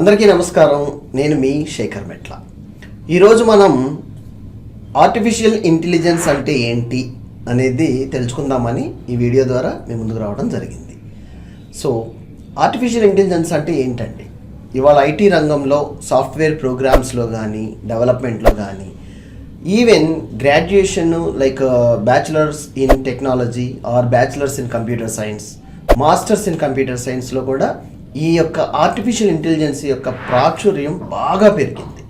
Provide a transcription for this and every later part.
అందరికీ నమస్కారం. నేను మీ శేఖర్ మెట్ల. ఈరోజు మనం ఆర్టిఫిషియల్ ఇంటెలిజెన్స్ అంటే ఏంటి అనేది తెలుసుకుందామని ఈ వీడియో ద్వారా మీ ముందుకు రావడం జరిగింది. సో ఆర్టిఫిషియల్ ఇంటెలిజెన్స్ అంటే ఏంటండి? ఇవాళ ఐటీ రంగంలో సాఫ్ట్వేర్ ప్రోగ్రామ్స్లో కానీ డెవలప్మెంట్లో కానీ even graduation like bachelors in technology or bachelors in computer science masters in computer సైన్స్లో కూడా ఈ యొక్క ఆర్టిఫిషియల్ ఇంటెలిజెన్స్ యొక్క ప్రాచుర్యం బాగా పెరిగింది.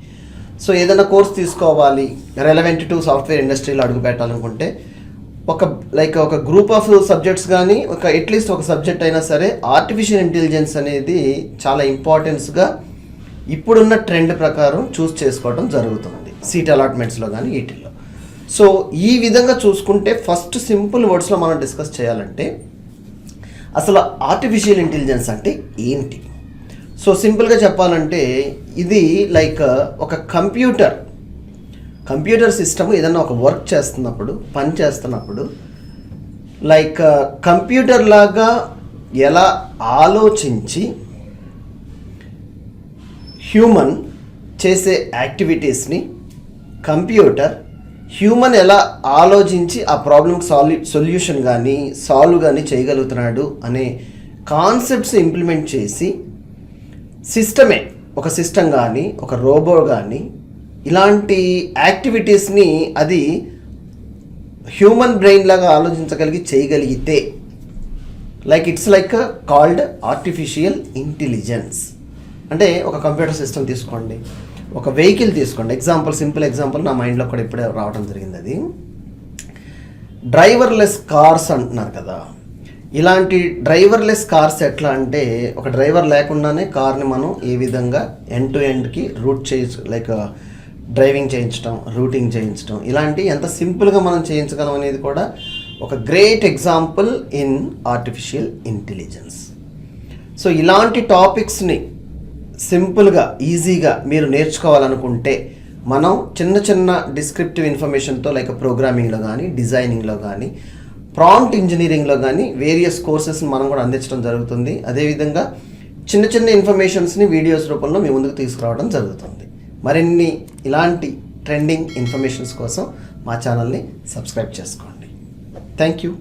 సో ఏదైనా కోర్స్ తీసుకోవాలి రెలవెంట్ టు సాఫ్ట్వేర్ ఇండస్ట్రీలో అడుగు పెట్టాలనుకుంటే ఒక లైక్ ఒక గ్రూప్ ఆఫ్ సబ్జెక్ట్స్ కానీ ఒక అట్లీస్ట్ ఒక సబ్జెక్ట్ అయినా సరే ఆర్టిఫిషియల్ ఇంటెలిజెన్స్ అనేది చాలా ఇంపార్టెన్స్గా ఇప్పుడున్న ట్రెండ్ ప్రకారం చూస్ చేసుకోవడం జరుగుతుంది. సీట్ అలాట్మెంట్స్లో కానీ వీటిల్లో. సో ఈ విధంగా చూసుకుంటే ఫస్ట్ సింపుల్ వర్డ్స్లో మనం డిస్కస్ చేయాలంటే అసలు ఆర్టిఫిషియల్ ఇంటెలిజెన్స్ అంటే ఏంటి? సో సింపుల్గా చెప్పాలంటే ఇది లైక్ ఒక కంప్యూటర్. కంప్యూటర్ సిస్టమ్ ఏదైనా ఒక వర్క్ చేస్తున్నప్పుడు పని చేస్తున్నప్పుడు లైక్ కంప్యూటర్ లాగా ఎలా ఆలోచించి హ్యూమన్ చేసే యాక్టివిటీస్ని కంప్యూటర్ హ్యూమన్ ఎలా ఆలోచించి ఆ ప్రాబ్లమ్కి సాల్యూ సొల్యూషన్ కానీ సాల్వ్ కానీ చేయగలుగుతున్నాడు అనే కాన్సెప్ట్స్ ఇంప్లిమెంట్ చేసి సిస్టమే ఒక సిస్టమ్ కానీ ఒక రోబో కానీ ఇలాంటి యాక్టివిటీస్ని అది హ్యూమన్ బ్రెయిన్ లాగా ఆలోచించగలిగి చేయగలిగితే like it's like called artificial intelligence. అంటే ఒక కంప్యూటర్ సిస్టమ్ తీసుకోండి. ఒక వెహికల్ తీసుకోండి. ఎగ్జాంపుల్ సింపుల్ ఎగ్జాంపుల్ నా మైండ్లో కూడా ఇప్పుడే రావడం జరిగింది అది. డ్రైవర్లెస్ కార్స్ అంటున్నారు కదా. ఇలాంటి డ్రైవర్లెస్ కార్స్ ఎట్లా అంటే ఒక డ్రైవర్ లేకుండానే కార్ని మనం ఏ విధంగా ఎండ్ టు ఎండ్కి రూట్ చేయ లైక్ డ్రైవింగ్ చేయించడం రూటింగ్ చేయించడం ఇలాంటి ఎంత సింపుల్గా మనం చేయించగలం అనేది కూడా ఒక great example in artificial intelligence so ఇలాంటి టాపిక్స్ని సింపుల్గా ఈజీగా మీరు నేర్చుకోవాలనుకుంటే మనం చిన్న చిన్న డిస్క్రిప్టివ్ ఇన్ఫర్మేషన్తో లైక్ ప్రోగ్రామింగ్లో కానీ డిజైనింగ్లో కానీ ప్రాంప్ట్ ఇంజనీరింగ్లో కానీ వేరియస్ కోర్సెస్ని మనం కూడా అందించడం జరుగుతుంది. అదేవిధంగా చిన్న చిన్న ఇన్ఫర్మేషన్స్ని వీడియోస్ రూపంలో మీ ముందుకు తీసుకురావడం జరుగుతుంది. మరిన్ని ఇలాంటి ట్రెండింగ్ ఇన్ఫర్మేషన్స్ కోసం మా ఛానల్ని సబ్స్క్రైబ్ చేసుకోండి. Thank you